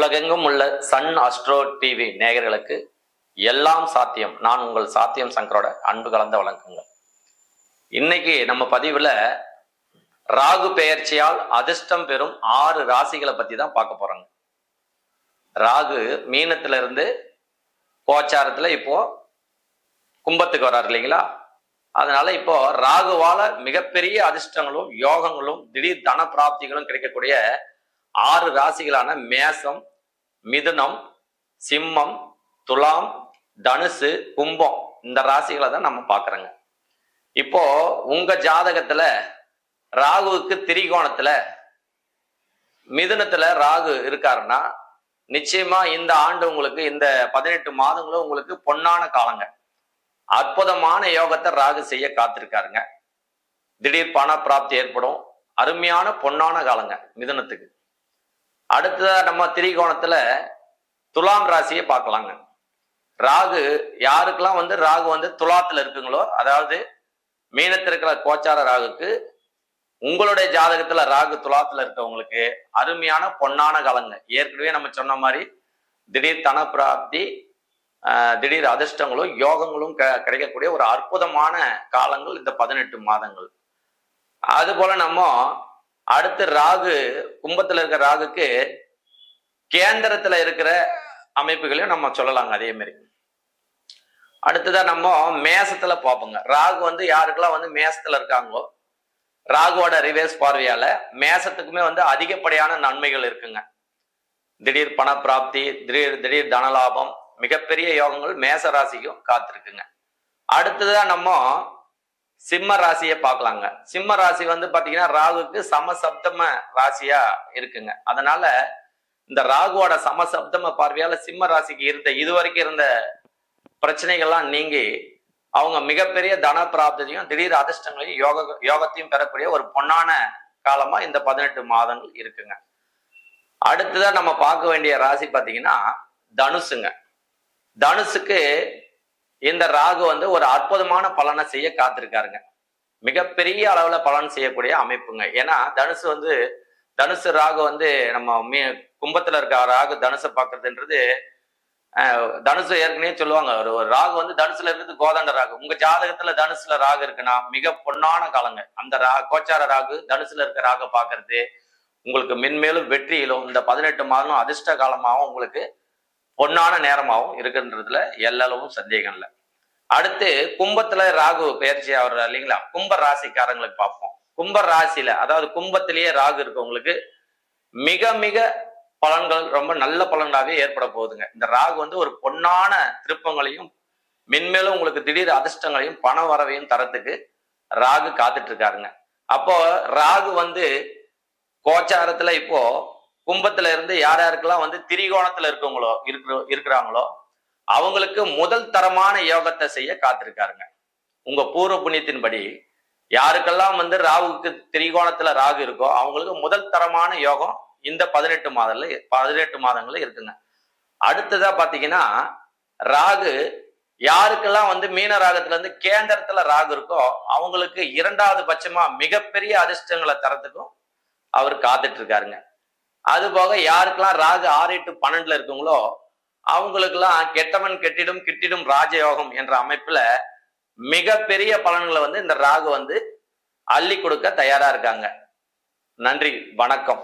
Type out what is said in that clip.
உலகெங்கும் உள்ள Sun astro TV நேயர்களுக்கு எல்லாம் சாத்தியம். நான் உங்கள் சாத்தியம் சங்கரோட அன்பு கலந்த வழங்குங்கள் இன்னைக்கு நம்ம பதிவுல ராகு பெயர்ச்சியால் அதிர்ஷ்டம் பெறும் ஆறு ராசிகளை பத்தி தான் பார்க்க போறாங்க. ராகு மீனத்துல இருந்து கோச்சாரத்துல இப்போ கும்பத்துக்கு வர்றாரு இல்லைங்களா? அதனால இப்போ ராகுவால மிகப்பெரிய அதிர்ஷ்டங்களும் யோகங்களும் திடீர் தன பிராப்திகளும் கிடைக்கக்கூடிய ஆறு ராசிகளான மேசம் மிதுனம் சிம்மம் துலாம் தனுசு கும்பம். இந்த ராசிகளை தான் நம்ம பார்க்குறோங்க. இப்போ உங்க ஜாதகத்துல ராகுவுக்கு திரிகோணத்துல மிதுனத்துல ராகு இருக்காருன்னா நிச்சயமா இந்த ஆண்டு உங்களுக்கு இந்த பதினெட்டு மாதங்களும் உங்களுக்கு பொன்னான காலங்க. அற்புதமான யோகத்தை ராகு செய்ய காத்திருக்காருங்க. திடீர் பண பிராப்தி ஏற்படும். அருமையான பொன்னான காலங்க மிதுனத்துக்கு. அடுத்ததாக நம்ம திரிகோணத்துல துலாம் ராசியை பார்க்கலாங்க. ராகு யாருக்கெல்லாம் வந்து ராகு வந்து துலாத்துல இருக்குங்களோ அதாவது மீனத்தில் இருக்கிற கோச்சார ராகுக்கு உங்களுடைய ஜாதகத்துல ராகு துலாத்துல இருக்கவங்களுக்கு அருமையான பொன்னான காலங்க. ஏற்கனவே நம்ம சொன்ன மாதிரி திடீர் தன பிராப்தி திடீர் அதிர்ஷ்டங்களும் யோகங்களும் க- கிடைக்கக்கூடிய ஒரு அற்புதமான காலங்கள் இந்த பதினெட்டு மாதங்கள். அது போல நம்ம அடுத்து ராகு கும்பத்துல இருக்கிற ராகுக்கு கேந்திரத்துல இருக்கிற அமைப்புகளையும் நம்ம சொல்லலாங்க அதே மாதிரி. அடுத்ததா நம்ம மேசத்துல பார்ப்போங்க. ராகு வந்து யாருக்கெல்லாம் வந்து மேசத்துல இருக்காங்களோ ராகுவோட ரிவேர்ஸ் பார்வையால மேசத்துக்குமே வந்து அதிகப்படியான நன்மைகள் இருக்குங்க. திடீர் பண பிராப்தி திடீர் திடீர் தனலாபம் மிகப்பெரிய யோகங்கள் மேச ராசிக்கும் காத்திருக்குங்க. அடுத்ததான் நம்ம சிம்ம ராசியை பார்க்கலாங்க. சிம்ம ராசி வந்து பாத்தீங்கன்னா ராகுக்கு சமசப்தம ராசியா இருக்குங்க. அதனால இந்த ராகுவோட சமசப்தம பார்வையால சிம்ம ராசிக்கு இருந்த இதுவரைக்கும் இருந்த பிரச்சனைகள்லாம் நீங்கி அவங்க மிகப்பெரிய தன பிராப்தத்தையும் திடீர் அதிர்ஷ்டங்களையும் யோக யோகத்தையும் பெறக்கூடிய ஒரு பொன்னான காலமா இந்த பதினெட்டு மாதங்கள் இருக்குங்க. அடுத்ததான் நம்ம பார்க்க வேண்டிய ராசி பார்த்தீங்கன்னா தனுசுங்க. தனுசுக்கு இந்த ராகு வந்து ஒரு அற்புதமான பலனை செய்ய காத்திருக்காருங்க. மிகப்பெரிய அளவுல பலன் செய்யக்கூடிய அமைப்புங்க. ஏன்னா தனுசு வந்து தனுசு ராகு வந்து நம்ம மீ கும்பத்துல இருக்க ராகு தனுசை பார்க்கறதுன்றது தனுசு ஏற்கனவே சொல்லுவாங்க. ஒரு ஒரு ராகு வந்து தனுசுல இருக்கிறது கோதண்ட ராகு. உங்க ஜாதகத்துல தனுசுல ராகு இருக்குன்னா மிக பொன்னான காலங்க. அந்த ரா கோச்சார ராகு தனுசுல இருக்க ராக பாக்குறது உங்களுக்கு மென்மேலும் வெற்றியிலும் இந்த பதினெட்டு மாதம் அதிர்ஷ்ட காலமாகவும் உங்களுக்கு பொன்னான நேரமாகவும் இருக்குன்றதுல எல்லளவும் சந்தேகம் இல்லை. அடுத்து கும்பத்துல ராகு பயிற்சி ஆகுறாரு இல்லைங்களா? கும்ப ராசிக்காரங்களுக்கு பார்ப்போம். கும்ப ராசியில அதாவது கும்பத்திலேயே ராகு இருக்கவங்களுக்கு மிக மிக பலன்கள் ரொம்ப நல்ல பலன்களாகவே ஏற்பட போகுதுங்க. இந்த ராகு வந்து ஒரு பொன்னான திருப்பங்களையும் மென்மேலும் உங்களுக்கு திடீர் அதிர்ஷ்டங்களையும் பண வரவையும் தரத்துக்கு ராகு காத்துட்டு இருக்காருங்க. அப்போ ராகு வந்து கோச்சாரத்துல இப்போ கும்பத்துல இருந்து யார் யாருக்கெல்லாம் வந்து திரிகோணத்துல இருக்கவங்களோ இருக்கிற இருக்கிறாங்களோ அவங்களுக்கு முதல் தரமான யோகத்தை செய்ய காத்திருக்காருங்க. உங்க பூர்வ புண்ணியத்தின்படி யாருக்கெல்லாம் வந்து ராகுக்கு திரிகோணத்துல ராகு இருக்கோ அவங்களுக்கு முதல் தரமான யோகம் இந்த பதினெட்டு மாதம்ல பதினெட்டு மாதங்கள்ல இருக்குங்க. அடுத்ததா பாத்தீங்கன்னா ராகு யாருக்கெல்லாம் வந்து மீன ராகத்துல இருந்து கேந்திரத்துல ராகு இருக்கோ அவங்களுக்கு இரண்டாவது பட்சமா மிகப்பெரிய அதிர்ஷ்டங்களை தரத்துக்கும் அவர் காத்துட்டு இருக்காருங்க. அது போக யாருக்கெல்லாம் ராகு ஆறு எட்டு பன்னெண்டுல இருக்குங்களோ அவங்களுக்கெல்லாம் கெட்டவன் கெட்டிடும் கிட்டிடும் ராஜயோகம் என்ற அமைப்புல மிகப்பெரிய பலன்களை வந்து இந்த ராகு வந்து அள்ளி கொடுக்க தயாரா இருக்காங்க. நன்றி வணக்கம்.